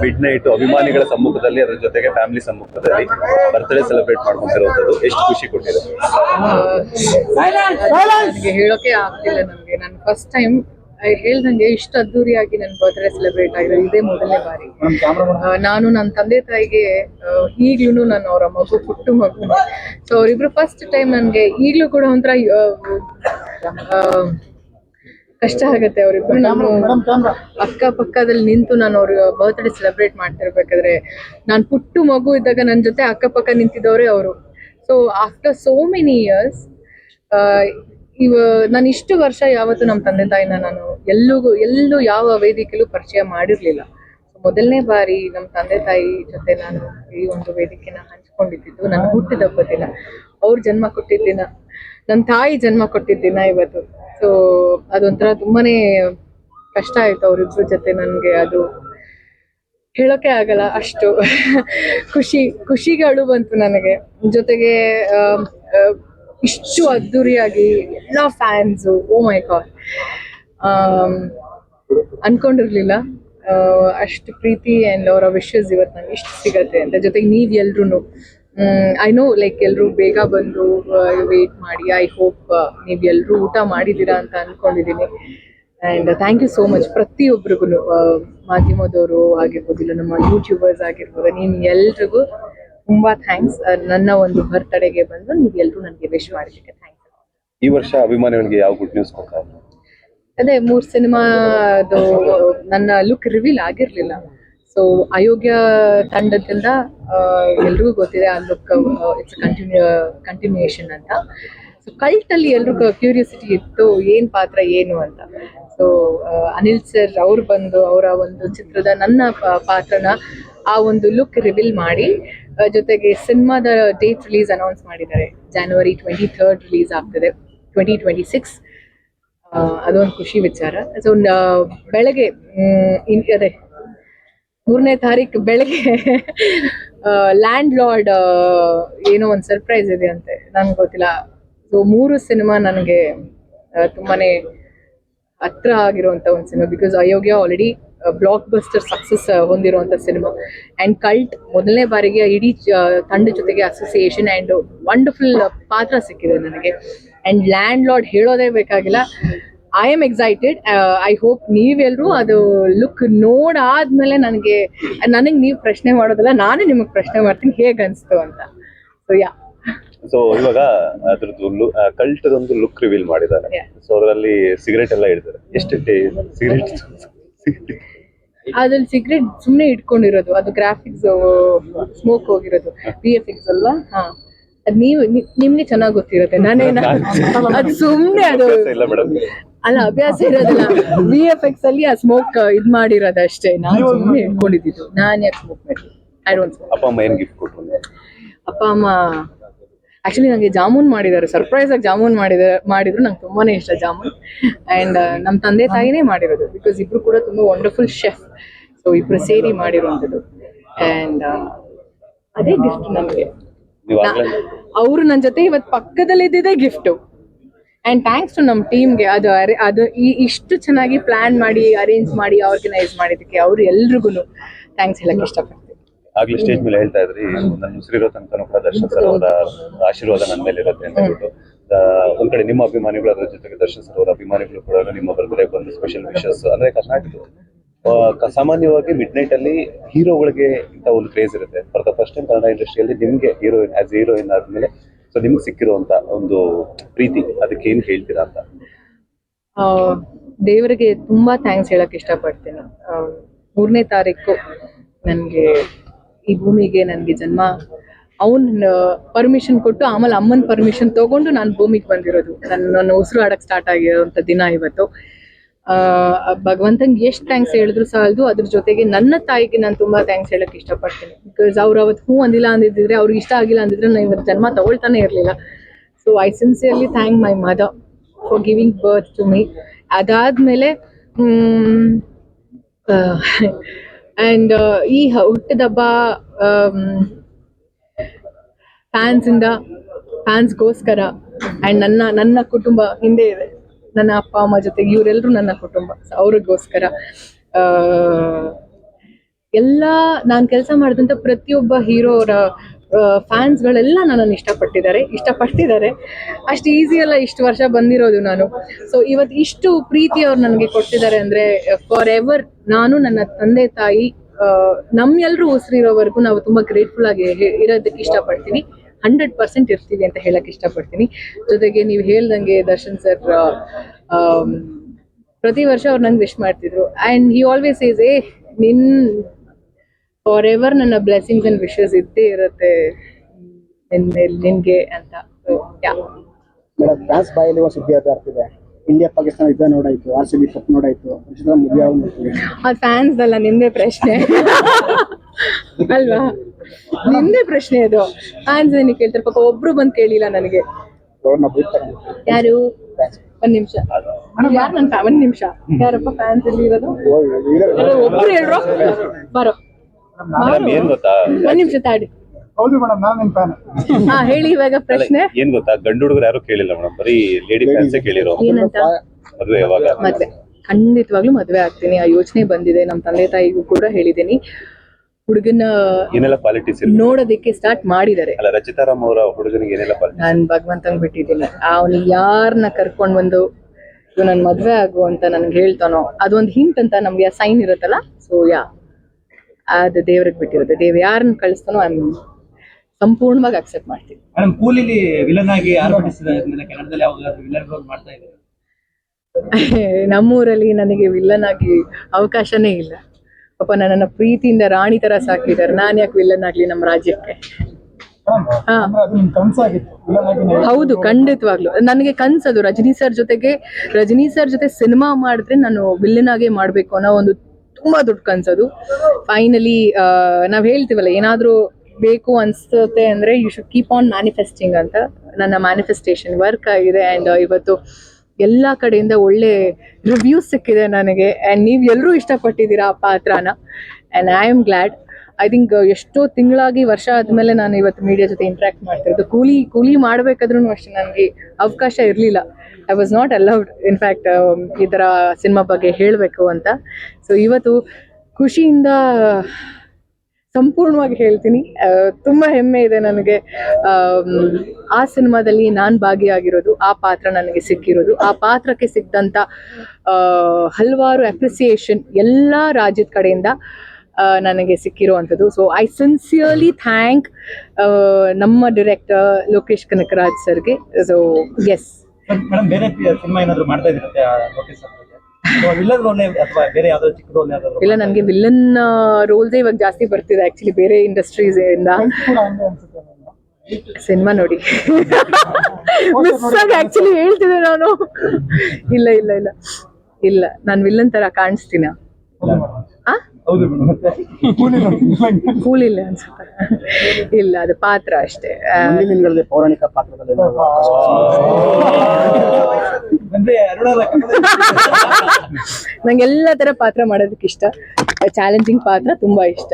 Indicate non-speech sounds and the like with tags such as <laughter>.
Mid night ಅಭಿಮಾನಿಗಳ ಸಮ್ಮುಖದಲ್ಲಿ ಅದರ ಜೊತೆಗೆ ಫ್ಯಾಮಿಲಿ ಸಮ್ಮುಖದಲ್ಲಿ ಬರ್ತ್ಡೇ ಸೆಲೆಬ್ರೇಟ್ ಮಾಡ್ಕೊಂತಿರುವಂತದ್ದು ಎಷ್ಟು ಖುಷಿ ಕೊಟ್ಟಿದೆ? ನನಗೆ ಹೇಳೋಕೆ ಆಗ್ತಿಲ್ಲ ನನಗೆ ನಾನು ಫಸ್ಟ್ ಟೈಮ್ ಹೇಳ್ದಂಗೆ ಇಷ್ಟು ಅದ್ದೂರಿಯಾಗಿ ನನ್ನ ಬರ್ತ್ಡೇ ಸೆಲೆಬ್ರೇಟ್ ಆಗಿದೆ ಇದೇ ಮೊದಲನೇ ಬಾರಿ. ನಾನು ನನ್ನ ತಂದೆ ತಾಯಿಗೆ ಈಗ್ಲೂ ನಾನು ಅವರ ಮಗು ಪುಟ್ಟು ಮಗು. ಸೊ ಅವರಿಬ್ರು ಫಸ್ಟ್ ಟೈಮ್ ನನಗೆ ಈಗಲೂ ಕೂಡ ಒಂಥರ ಕಷ್ಟ ಆಗುತ್ತೆ ಅವರಿಬ್ಬರು ನಾನು ಅಕ್ಕ ಪಕ್ಕದಲ್ಲಿ ನಿಂತು ನಾನು ಅವ್ರ ಬರ್ತ್ಡೇ ಸೆಲೆಬ್ರೇಟ್ ಮಾಡ್ತಿರ್ಬೇಕಾದ್ರೆ ನಾನು ಪುಟ್ಟು ಮಗು ಇದ್ದಾಗ ನನ್ನ ಜೊತೆ ಅಕ್ಕಪಕ್ಕ ನಿಂತಿದ್ದವರೇ ಅವರು. So after so many years ಇವ ನಾನು ಇಷ್ಟು ವರ್ಷ ಯಾವತ್ತು ನಮ್ಮ ತಂದೆ ತಾಯಿನ ನಾನು ಎಲ್ಲೂ ಎಲ್ಲೂ ಯಾವ ವೇದಿಕೆಯಲ್ಲೂ ಪರಿಚಯ ಮಾಡಿರ್ಲಿಲ್ಲ. ಮೊದಲನೇ ಬಾರಿ ನಮ್ಮ ತಂದೆ ತಾಯಿ ಜೊತೆ ನಾನು ಈ ಒಂದು ವೇದಿಕೆನ ಹಂಚ್ಕೊಂಡಿದ್ದು ನಾನು ಹುಟ್ಟಿದ ಹಬ್ಬ ದಿನ. ಅವ್ರ ಜನ್ಮ ಕೊಟ್ಟಿದ್ದ ದಿನ. ನನ್ನ ತಾಯಿ ಜನ್ಮ ಕೊಟ್ಟಿದ್ದ ದಿನ ಇವತ್ತು. ಸೊ ಅದೊಂಥರ ತುಂಬಾನೇ ಕಷ್ಟ ಆಯ್ತು ಅವ್ರಿಬ್ರ ಜೊತೆ ನನಗೆ ಅದು ಹೇಳೋಕೆ ಆಗಲ್ಲ ಅಷ್ಟು. ಖುಷಿ ಖುಷಿಗಳು ಬಂತು ನನಗೆ. ಜೊತೆಗೆ ಇಷ್ಟು ಅದ್ದೂರಿಯಾಗಿ ಎಲ್ಲ ಫ್ಯಾನ್ಸು ಓ ಮೈ ಗಾಡ್ ಅನ್ಕೊಂಡಿರ್ಲಿಲ್ಲ. ಅಷ್ಟು ಪ್ರೀತಿ ಆ್ಯಂಡ್ ಅವರ ವಿಶಸ್ ಇವತ್ತು ನಂಗೆ ಇಷ್ಟು ಸಿಗತ್ತೆ ಅಂತ. ಜೊತೆಗೆ ನೀವು ಎಲ್ರು ಐ ನೋ ಲೈಕ್ ಎಲ್ಲರೂ ಬೇಗ ಬಂದು ವೇಟ್ ಮಾಡಿ ಐ ಹೋಪ್ ನೀವು ಎಲ್ಲರೂ ಊಟ ಮಾಡಿದ್ದೀರಾ ಅಂತ ಅನ್ಕೊಂಡಿದ್ದೀನಿ. And thank you so much ಪ್ರತಿಯೊಬ್ಬರಿಗೂ ಮಾಧ್ಯಮದವರು ಆಗಿರ್ಬೋದು ಇಲ್ಲ ನಮ್ಮ ಯೂಟ್ಯೂಬರ್ಸ್ ಆಗಿರ್ಬೋದು ನೀವು ಎಲ್ರಿಗೂ ತುಂಬ ಥ್ಯಾಂಕ್ಸ್ ನನ್ನ ಒಂದು ಬರ್ತಡೆಗೆ ಬಂದು ನೀವು ಎಲ್ಲರೂ ನನಗೆ ವಿಶ್ ಮಾಡಲಿಕ್ಕೆ ಥ್ಯಾಂಕ್ಸ್ ಈ ವರ್ಷ ಅಭಿಮಾನಿಗಳಿಗೆ ಯಾವ ಗುಡ್ ನ್ಯೂಸ್ ಕೊಡ್ತಾರೆ? ಅದೇ ಮೂರ್ ಸಿನಿಮಾದು ನನ್ನ ಲುಕ್ ರಿವೀಲ್ ಆಗಿರ್ಲಿಲ್ಲ. ಸೊ ಅಯೋಗ್ಯ ತಂಡದಿಂದ ಎಲ್ರಿಗೂ ಗೊತ್ತಿದೆ ಆ ಲುಕ್ ಇಟ್ಸ್ ಕಂಟಿನ್ಯೂ ಕಂಟಿನ್ಯೂಯೇಷನ್ ಅಂತ. ಸೊ ಕಲ್ಟ್ ಅಲ್ಲಿ ಎಲ್ರಿಗೂ ಕ್ಯೂರಿಯಾಸಿಟಿ ಇತ್ತು, ಏನ್ ಪಾತ್ರ, ಏನು ಅಂತ. ಸೊ ಅನಿಲ್ ಸರ್ ಅವ್ರು ಬಂದು, ಅವರ ಒಂದು ಚಿತ್ರದ ನನ್ನ ಪಾತ್ರನ ಆ ಒಂದು ಲುಕ್ ರಿವೀಲ್ ಮಾಡಿ ಜೊತೆಗೆ ಸಿನಿಮಾದ ಡೇಟ್ ರಿಲೀಸ್ ಅನೌನ್ಸ್ ಮಾಡಿದ್ದಾರೆ. ಜಾನ್ವರಿ ಟ್ವೆಂಟಿ ಥರ್ಡ್ ರಿಲೀಸ್ ಆಗ್ತದೆ ಟ್ವೆಂಟಿ ಟ್ವೆಂಟಿ ಸಿಕ್ಸ್ ಅದೊಂದು ಖುಷಿ ವಿಚಾರ. ಸೊ ಬೆಳಗ್ಗೆ ಅದೇ ಮೂರನೇ ತಾರೀಕು ಬೆಳಗ್ಗೆ ಲ್ಯಾಂಡ್ ಲಾರ್ಡ್ ಏನೋ ಒಂದು ಸರ್ಪ್ರೈಸ್ ಇದೆ ಅಂತೆ. ನನ್ಗೆ ಗೊತ್ತಿಲ್ಲ. ಸೊ ಮೂರು ಸಿನಿಮಾ ನನಗೆ ತುಂಬಾನೇ ಹತ್ರ ಆಗಿರುವಂತ ಒಂದು cinema because Ayogya already blockbuster success ಹೊಂದಿರುವಂತ cinema and cult ಮೊದಲನೇ ಬಾರಿಗೆ ಇಡೀ ತಂಡ ಜೊತೆಗೆ ಅಸೋಸಿಯೇಷನ್ ಅಂಡ್ ವಂಡರ್ಫುಲ್ ಪಾತ್ರ ಸಿಕ್ಕಿದೆ ನನಗೆ. ಅಂಡ್ ಲ್ಯಾಂಡ್ ಲಾರ್ಡ್ ಹೇಳೋದೇ ಬೇಕಾಗಿಲ್ಲ. I am excited I hope ನೀವೆಲ್ಲರೂ ಅದು ಲುಕ್ ನೋಡಾದ್ಮೇಲೆ ನನಗೆ ನನಗೆ ನೀವು ಪ್ರಶ್ನೆ ಮಾಡೋದಲ್ಲ ನಾನೇ ನಿಮಗೆ ಪ್ರಶ್ನೆ ಮಾಡ್ತೀನಿ ಹೇಗೆ ಅನಿಸ್ತು ಅಂತ. ಸೊ ಯಾ ಸೊ ಇವಾಗ ಅದ್ರದ್ದು ಕಲ್ಟದೊಂದು ಲುಕ್ ರಿವೀಲ್ ಮಾಡಿದ್ದಾರೆ. ಸೊ ಅದರಲ್ಲಿ ಸಿಗರೆಟ್ ಎಲ್ಲ ಇಡ್ತಾರೆ ಎಷ್ಟು ಸಿಗರೇಟ್ ಅದ್ರಲ್ಲಿ ಸಿಗರೆಟ್ ಸುಮ್ಮನೆ ಇಟ್ಕೊಂಡಿರೋದು. ಅದು ಗ್ರಾಫಿಕ್ಸ್ ಸ್ಮೋಕ್ ಹೋಗಿರೋದು. ಬಿ ಎಫ್ ಎಕ್ಸ್ ಅಲ್ವಾ? ಹಾ. <laughs> ಅದ್ ನೀವು ನಿಮ್ಗೆ ಚೆನ್ನಾಗಿ ಗೊತ್ತಿರುತ್ತೆ. ನಾನೇನ ಅದು ಸುಮ್ನೆ ಅದು ಇಲ್ಲ ಮೇಡಮ್. ಅಲ್ಲ ಅಭ್ಯಾಸ ಇರೋದಿಲ್ಲ. ವಿ ಎಫ್ ಎಕ್ಸ್ ಅಲ್ಲಿ ಆ ಸ್ಮೋಕ್ ಇದ್ ಮಾಡಿರೋದು ಅಷ್ಟೇ ನಾನು ಸುಮ್ಮನೆ ಇಟ್ಕೊಂಡಿದ್ದು. ನಾನ್ ಯಾಕೆ ಸ್ಮೋಕ್ ಮಾಡಿ ಐ ಡೋಂಟ್ ಅಪ್ಪ ಅಮ್ಮ ಏನ್ ಗಿಫ್ಟ್ ಕೊಟ್ರು? ಅಪ್ಪ ಅಮ್ಮ ಆಕ್ಚುಲಿ ನಂಗೆ ಜಾಮೂನ್ ಮಾಡಿದ್ದಾರೆ. ಸರ್ಪ್ರೈಸ್ ಆಗಿ ಜಾಮೂನ್ ಮಾಡಿದ್ದಾರೆ ಮಾಡಿದ್ರು. ನಂಗೆ ತುಂಬಾನೇ ಇಷ್ಟ ಜಾಮೂನ್. ಅಂಡ್ ನಮ್ಮ ತಂದೆ ತಾಯಿನೇ ಮಾಡಿರೋದು. ಬಿಕಾಸ್ ಇಬ್ರು ಕೂಡ ತುಂಬಾ ವಂಡರ್ಫುಲ್ ಶೆಫ್ ಸೊ ಇಬ್ರು ಸೇರಿ ಮಾಡಿರುವಂಥದ್ದು. ಅಂಡ್ ಅದೇ ಗಿಫ್ಟ್ ನನಗೆ ಆಗ್ಲೇ ಅವರು ನನ್ನ ಜೊತೆ ಇವತ್ತು ಪಕ್ಕದಲ್ಲಿ ಇದ್ದಿದ್ದೇ ಗಿಫ್ಟ್ ಅಂಡ್ ಥ್ಯಾಂಕ್ಸ್ ಟು ನಮ್ಮ ಟೀಮ್ಗೆ ಅದು ಅರೆ ಅದು ಈ ಇಷ್ಟು ಚೆನ್ನಾಗಿ ಪ್ಲಾನ್ ಮಾಡಿ ಅರೇಂಜ್ ಮಾಡಿ ಆರ್ಗನೈಸ್ ಮಾಡಿದ್ದಕ್ಕೆ ಅವ್ರು ಎಲ್ರಿಗೂ ಥ್ಯಾಂಕ್ಸ್ ಹೇಳಕ್ ಇಷ್ಟಪಡ್ತೀನಿ. ಆಗ್ಲೇ ಸ್ಟೇಜ್ ಮೇಲೆ ಹೇಳ್ತಾ ಇದ್ರಿ ನನ್ನ ಉಸಿರಿರೋ ತನಕ ಕೂಡ ದರ್ಶನ್ ಸರ್ ಅವರ ಆಶೀರ್ವಾದ ನನ್ನ ಮೇಲೆ ಇರುತ್ತೆ ಅಂತ ಹೇಳ್ಬಿಟ್ಟು ಒಂದ್ ಕಡೆ ನಿಮ್ಮ ಅಭಿಮಾನಿಗಳು ಅದ್ರ ಜೊತೆಗೆ ದರ್ಶನ್ ಸರ್ ಅವರ ಅಭಿಮಾನಿಗಳು ಕೂಡ ನಿಮ್ಮ ಬರ್ತ್ಡೇ ಬಂದು ಸ್ಪೆಷಲ್ ವಿಶಸ್ ಅಂದ್ರೆ ಕರ್ನಾಟಕ ಸಾಮಾನ್ಯವಾಗಿ ಮಿಡ್ ನೈಟ್ ಅಲ್ಲಿ ಹೀರೋಗಳಿಗೆ ಇಂತ ಒಂದು ಕ್ರೇಜ್ ಇರುತ್ತೆ. For the first time Kannada ಇಂಡಸ್ಟ್ರಿಯಲ್ಲಿ ನಿಮ್ಗೆ ಹೀರೋಯಿನ್ ಆಸ್ ಹೀರೋಯಿನ್ ಆದ್ಮೇಲೆ ಸೊ ನಿಮ್ಗೆ ಸಿಕ್ಕಿರುವಂತ ಒಂದು ಪ್ರೀತಿ, ಅದಕ್ಕೆ ಏನ್ ಹೇಳ್ತೀರಾ ಅಂತ? ದೇವರಿಗೆ ತುಂಬಾ ಥ್ಯಾಂಕ್ಸ್ ಹೇಳಕ್ ಇಷ್ಟಪಡ್ತೀನಿ. ಮೂರನೇ ತಾರೀಕು ನನಗೆ ಈ ಭೂಮಿಗೆ ನನಗೆ ಜನ್ಮ. ಅವನ್ ಪರ್ಮಿಷನ್ ಕೊಟ್ಟು ಆಮೇಲೆ ಅಮ್ಮನ ಪರ್ಮಿಷನ್ ತಗೊಂಡು ನಾನು ಭೂಮಿಗೆ ಬಂದಿರೋದು. ನನ್ನ ಉಸಿರು ಆಡಕ್ ಸ್ಟಾರ್ಟ್ ಆಗಿರೋಂಥ ದಿನ ಇವತ್ತು. ಆ, ಭಗವಂತಂಗೆ ಎಷ್ಟು ಥ್ಯಾಂಕ್ಸ್ ಹೇಳಿದ್ರು ಸಾಲದು ಅದ್ರ ಜೊತೆಗೆ ನನ್ನ ತಾಯಿಗೆ ನಾನು ತುಂಬಾ ಥ್ಯಾಂಕ್ಸ್ ಹೇಳಕ್ ಇಷ್ಟಪಡ್ತೀನಿ. ಬಿಕಾಸ್ ಅವ್ರು ಅವತ್ತು ಹೂ ಅಂದಿಲ್ಲ ಅಂದಿದ್ರೆ ಅವ್ರಿಗೆ ಇಷ್ಟ ಆಗಿಲ್ಲ ಅಂದಿದ್ರೆ ನಾನು ಇವತ್ತು ಜನ್ಮ ತಗೊಳ್ತಾನೆ ಇರಲಿಲ್ಲ. So I sincerely thank my mother for giving birth to me ಅದಾದ್ಮೇಲೆ ಆ್ಯಂಡ್ ಈ ಹುಟ್ಟದಬ್ಬ ಹುಟ್ಟಿದಬ್ಬ ಫ್ಯಾನ್ಸ್ ಇಂದ ಫ್ಯಾನ್ಸ್ಗೋಸ್ಕರ ಆ್ಯಂಡ್ ನನ್ನ ನನ್ನ ಕುಟುಂಬ ಹಿಂದೆ ಇದೆ. ನನ್ನ ಅಪ್ಪ, ಅಮ್ಮ ಜೊತೆಗೆ ಇವರೆಲ್ಲರೂ ನನ್ನ ಕುಟುಂಬ. ಅವ್ರಿಗೋಸ್ಕರ ಎಲ್ಲ ನಾನು ಕೆಲಸ ಮಾಡಿದಂಥ ಪ್ರತಿಯೊಬ್ಬ ಹೀರೋರ ಫ್ಯಾನ್ಸ್ಗಳೆಲ್ಲ ನನ್ನನ್ನು ಇಷ್ಟಪಟ್ಟಿದ್ದಾರೆ. ಇಷ್ಟಪಟ್ಟಿದ್ದಾರೆ ಅಷ್ಟು ಈಸಿ ಅಲ್ಲ, ಇಷ್ಟು ವರ್ಷ ಬಂದಿರೋದು ನಾನು. ಸೊ ಇವತ್ತು ಇಷ್ಟು ಪ್ರೀತಿ ಅವ್ರು ನನಗೆ ಕೊಟ್ಟಿದ್ದಾರೆ ಅಂದರೆ ಫಾರ್ ಎವರ್ ನಾನು ನನ್ನ ತಂದೆ, ತಾಯಿ ನಮ್ಮೆಲ್ಲರೂ ಉಸಿರಿರೋವರೆಗೂ ನಾವು ತುಂಬ ಗ್ರೇಟ್ಫುಲ್ ಆಗಿ ಇರೋದಕ್ಕೆ ಇಷ್ಟಪಡ್ತೀನಿ ಹಂಡ್ರೆಡ್ ಪರ್ಸೆಂಟ್ ಇರ್ತೀವಿ ಅಂತ ಹೇಳಕ್ ಇಷ್ಟಪಡ್ತೀನಿ. ಜೊತೆಗೆ ನೀವು ಹೇಳ್ದಂಗೆ ದರ್ಶನ್ ಸರ್ ಪ್ರತಿ ವರ್ಷ ಅವ್ರು ನಂಗೆ ವಿಶ್ ಮಾಡ್ತಿದ್ರು. ಆ್ಯಂಡ್ ಹಿ ಆಲ್ವೇಸ್ ಈಸ್ ಏ ನಿನ್ ಫಾರ್ ಎವರ್ ನನ್ನ ಬ್ಲೆಸ್ಸಿಂಗ್ಸ್ ಅಂಡ್ ವಿಶಸ್ ಇದ್ದೇ ಇರುತ್ತೆ. ನಿನ್ಗೆ ಅಂತ. ಮೇಡಮ್ ಬಾಯಲ್ಲಿ ಒಂದು ಸುದ್ದಿ ಆಗ್ತಿದೆ ಇಂಡಿಯಾ ಪಾಕಿಸ್ತಾನ ಯುದ್ಧ ನೋಡಾಯ್ತು ಆರ್ ಸಿ ಬಿ ಕಪ್ ನೋಡಾಯ್ತು ಆಗೋದು ನೋಡ್ತೀವಿ ಅದು ಫ್ಯಾನ್ಸ್ ಅಲ್ಲ ನಿಮ್ದೇ ಪ್ರಶ್ನೆ. <laughs> ಅಲ್ವಾ? ನಿಮ್ದೇ ಪ್ರಶ್ನೆ ಅದು ಫ್ಯಾನ್ಸ್ ಏನಕ್ಕೆ ಕೇಳ್ತಾರೆ ಪಾಪ ಒಬ್ರು ಬಂದು ಕೇಳಿಲ್ಲ ನನಗೆ. ಯಾರು? ಒಂದ್ ನಿಮಿಷ. ಯಾರು ನನ್ ಒಂದ್ ನಿಮಿಷ. ಯಾರಪ್ಪ ಫ್ಯಾನ್ಸ್ ಅಲ್ಲಿ ಇರೋದು? ಒಬ್ರು ಹೇಳ್ರು? ಬರೋ. ಏನ್ ಗೊತ್ತಾ? ಒಂದ್ ನಿಮಿಷ ತಾಡಿ. ಹೌದು ಮೇಡಮ್ ನಾನು ನಿಮ್ ಫ್ಯಾನ್ ಹಾ ಹೇಳಿ ಇವಾಗ ಪ್ರಶ್ನೆ. ಏನ್ ಗೊತ್ತಾ? ಗಂಡು ಹುಡುಗರು ಯಾರು ಕೇಳಿಲ್ಲ ಮೇಡಮ್? ಬರೀ ಲೇಡಿ ಫ್ಯಾನ್ಸ್ ಕೇಳಿರೋ. ಏನಂತ? ಮದುವೆ ಯಾವಾಗ? ಮದ್ವೆ. ಖಂಡಿತವಾಗ್ಲೂ ಮದ್ವೆ ಆಗ್ತೀನಿ. ಆ ಯೋಚನೆ ಬಂದಿದೆ. ನಮ್ಮ ತಂದೆ ತಾಯಿಗೂ ಕೂಡ ಹೇಳಿದ್ದೀನಿ. ಹುಡುಗನ ಏನೆಲ್ಲ ಕ್ವಾಲಿಟೀಸ್ ನೋಡೋದಕ್ಕೆ ಸ್ಟಾರ್ಟ್ ಮಾಡಿದ್ದಾರೆ. ಅಲ್ಲ ರಚಿತಾರಾಮ್ ಅವರ ಹುಡುಗನಿಗೆ ಏನೆಲ್ಲ ಕ್ವಾಲಿಟಿ ನಾನ್ ಭಗವಂತಂಗ್ ಬಿಟ್ಟಿದ್ದೀನಿ. ಅವನು ಯಾರನ್ನ ಕರ್ಕೊಂಡು ಬಂದು ಇದು ನನ್ ಮದ್ವೆ ಆಗು ಅಂತ ನನ್ಗೆ ಹೇಳ್ತಾನೋ ಅದೊಂದು ಹಿಂಟ್ ಅಂತ ನಮ್ಗೆ ಸೈನ್ ಇರುತ್ತಲ್ಲ? ಸೊ ಯಾ ಅದು ದೇವ್ರಿಗೆ ಬಿಟ್ಟಿರುತ್ತೆ. ದೇವ್ ಯಾರನ್ನ ಕಳಿಸ್ತಾನೋ ಐ ಸಂಪೂರ್ಣವಾಗಿ ಅಕ್ಸೆಪ್ಟ್ ಮಾಡ್ತೀನಿ. ಮೇಡಮ್ ಕೂಲಿಲಿ ವಿಲನ್ ಆಗಿ ಆರ್ಭಟಿಸಿದ ಕನ್ನಡದಲ್ಲಿ ಯಾವ್ದಾದ್ರು ವಿಲನ್ ರೋಲ್ ಮಾಡ್ತಾ ಇದ್ದಾರೆ? <laughs> ನಮ್ಮೂರಲ್ಲಿ ನನಗೆ ವಿಲನ್ ಆಗಿ ಅವಕಾಶನೇ ಇಲ್ಲ. ಪಾಪ ನನ್ನ ಪ್ರೀತಿಯಿಂದ ರಾಣಿ ತರ ಸಾಕಿದ್ದಾರೆ. ನಾನು ಯಾಕೆ ವಿಲ್ಲನ್ ಆಗ್ಲಿ ನಮ್ಮ ರಾಜ್ಯಕ್ಕೆ? ಹೌದು, ಖಂಡಿತವಾಗ್ಲು. ನನಗೆ ಕನ್ಸದು ರಜನಿ ಸರ್ ಜೊತೆಗೆ, ರಜನಿ ಸರ್ ಜೊತೆ ಸಿನಿಮಾ ಮಾಡಿದ್ರೆ ನಾನು ವಿಲ್ಲನ್ ಆಗೇ ಮಾಡ್ಬೇಕು ಅನ್ನೋ ಒಂದು ತುಂಬಾ ದೊಡ್ಡ ಕನ್ಸದು. ಫೈನಲಿ ನಾವ್ ಹೇಳ್ತೀವಲ್ಲ, ಏನಾದರೂ ಬೇಕು ಅನ್ಸುತ್ತೆ ಅಂದ್ರೆ you should keep on manifesting ಅಂತ. ನನ್ನ ಮ್ಯಾನಿಫೆಸ್ಟೇಷನ್ ವರ್ಕ್ ಆಗಿದೆ ಅಂಡ್ ಇವತ್ತು ಎಲ್ಲಾ ಕಡೆಯಿಂದ ಒಳ್ಳೆ ರಿವ್ಯೂಸ್ ಸಿಕ್ಕಿದೆ ನನಗೆ. ಆ್ಯಂಡ್ ನೀವು ಎಲ್ಲರೂ ಇಷ್ಟಪಟ್ಟಿದ್ದೀರಾ ಆ ಪಾತ್ರನ? And I am glad I think ಎಷ್ಟೋ ತಿಂಗಳಾಗಿ ವರ್ಷ ಆದಮೇಲೆ ನಾನು ಇವತ್ತು ಮೀಡಿಯಾ ಜೊತೆ ಇಂಟ್ರ್ಯಾಕ್ಟ್ ಮಾಡ್ತಿರೋದು. ಕೂಲಿ ಕೂಲಿ ಮಾಡಬೇಕಾದ್ರೂ ಅಷ್ಟೇ ನನಗೆ ಅವಕಾಶ ಇರಲಿಲ್ಲ. I was not allowed in fact ಈ ಥರ ಸಿನಿಮಾ ಬಗ್ಗೆ ಹೇಳಬೇಕು ಅಂತ. ಸೊ ಇವತ್ತು ಖುಷಿಯಿಂದ ಸಂಪೂರ್ಣವಾಗಿ ಹೇಳ್ತೀನಿ. ತುಂಬ ಹೆಮ್ಮೆ ಇದೆ ನನಗೆ. ಆ ಸಿನಿಮಾದಲ್ಲಿ ನಾನು ಭಾಗಿಯಾಗಿರೋದು, ಆ ಪಾತ್ರ ನನಗೆ ಸಿಕ್ಕಿರೋದು. ಆ ಪಾತ್ರಕ್ಕೆ ಸಿಕ್ಕಿದಂಥ ಹಲವಾರು ಅಪ್ರಿಸಿಯೇಷನ್ ಎಲ್ಲ ರಾಜ್ಯದ ಕಡೆಯಿಂದ ನನಗೆ ಸಿಕ್ಕಿರುವಂಥದ್ದು. ಸೊ ಐ ಸಿನ್ಸಿಯರ್ಲಿ ಥ್ಯಾಂಕ್ ನಮ್ಮ ಡಿರೆಕ್ಟರ್ ಲೋಕೇಶ್ ಕನಕರಾಜ್ ಸರ್ಗೆ. ಸೊ ಎಸ್ ಬೇರೆ ಸಿನಿಮಾ ಏನಾದರೂ ಮಾಡ್ತಾ ಇಲ್ಲ ನನಗೆ ವಿಲನ್ ರೋಲ್ಸೇ ಇವಾಗ ಜಾಸ್ತಿ ಬರ್ತಿದೆ ಆಕ್ಚುಲಿ ಬೇರೆ ಇಂಡಸ್ಟ್ರೀಸ್ ಇಂದ. ಸಿನಿಮಾ ನೋಡಿ. ಆಕ್ಚುಲಿ ಹೇಳ್ತಿದ್ದೆ ನಾನು. ಇಲ್ಲ ಇಲ್ಲ ಇಲ್ಲ. ಇಲ್ಲ ನಾನು ವಿಲ್ಲನ್ ತರ ಕಾಣಿಸ್ತೀನ? ಆ ಹೌದು ಮೇಡಮ್. ಕೂಲಿ ನೋಡಿ, ಕೂಲ್ ಇಲ್ಲ ಅನ್ಸುತ್ತೆ. ಇಲ್ಲ ಅದು ಪಾತ್ರ ಅಷ್ಟೇ. ಪೌರಾಣಿಕ ಪಾತ್ರದಲ್ಲಿ ನಂಗೆಲ್ಲ ತರ ಪಾತ್ರ ಮಾಡೋದಕ್ಕೆ ಇಷ್ಟ ಚಾಲೆಂಜಿಂಗ್ ಪಾತ್ರ ತುಂಬಾ ಇಷ್ಟ.